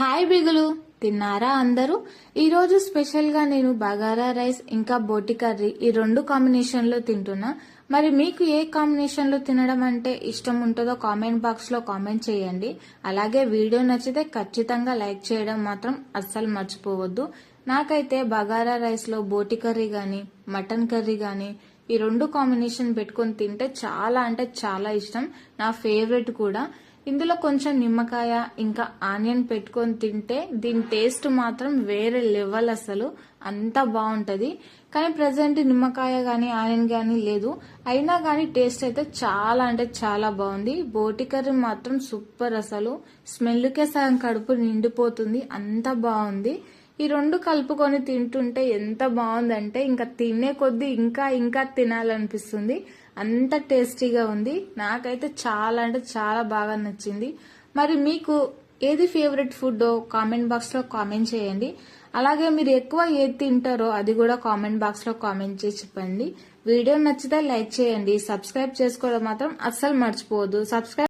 Hi బిగులు. తిన్నారా అందరూ? ఈరోజు స్పెషల్గా నేను బగారా రైస్ ఇంకా బోటి కర్రీ ఈ రెండు కాంబినేషన్లో తింటున్నా. మరి మీకు ఏ కాంబినేషన్లో తినడం అంటే ఇష్టం ఉంటుందో కామెంట్ బాక్స్లో కామెంట్ చేయండి. అలాగే వీడియో నచ్చితే ఖచ్చితంగా లైక్ చేయడం మాత్రం అస్సలు మర్చిపోవద్దు. నాకైతే బగారా రైస్లో బోటి కర్రీ కానీ మటన్ కర్రీ కానీ ఈ రెండు కాంబినేషన్ పెట్టుకొని తింటే చాలా అంటే చాలా ఇష్టం. నా ఫేవరెట్ కూడా. ఇందులో కొంచెం నిమ్మకాయ ఇంకా ఆనియన్ పెట్టుకొని తింటే దీని టేస్ట్ మాత్రం వేరే లెవెల్ అసలు. అంత బాగుంటుంది. కానీ ప్రజెంట్ నిమ్మకాయ కానీ ఆనియన్ కానీ లేదు. అయినా కానీ టేస్ట్ అయితే చాలా అంటే చాలా బాగుంది. బోటి కర్రీ మాత్రం సూపర్ అసలు. స్మెల్కే సగం కడుపు నిండిపోతుంది. అంత బాగుంది. ఈ రెండు కలుపుకొని తింటుంటే ఎంత బాగుందంటే ఇంకా తినే కొద్దీ ఇంకా ఇంకా తినాలనిపిస్తుంది. అంత టేస్టీగా ఉంది. నాకైతే చాలా అంటే చాలా బాగా నచ్చింది. మరి మీకు ఏది ఫేవరెట్ ఫుడ్ కామెంట్ బాక్స్లో కామెంట్ చేయండి. అలాగే మీరు ఎక్కువ ఏది తింటారో అది కూడా కామెంట్ బాక్స్లో కామెంట్ చేసి చెప్పండి. వీడియో నచ్చితే లైక్ చేయండి. సబ్స్క్రైబ్ చేసుకోవడం మాత్రం అస్సలు మర్చిపోవద్దు. సబ్స్క్రైబ్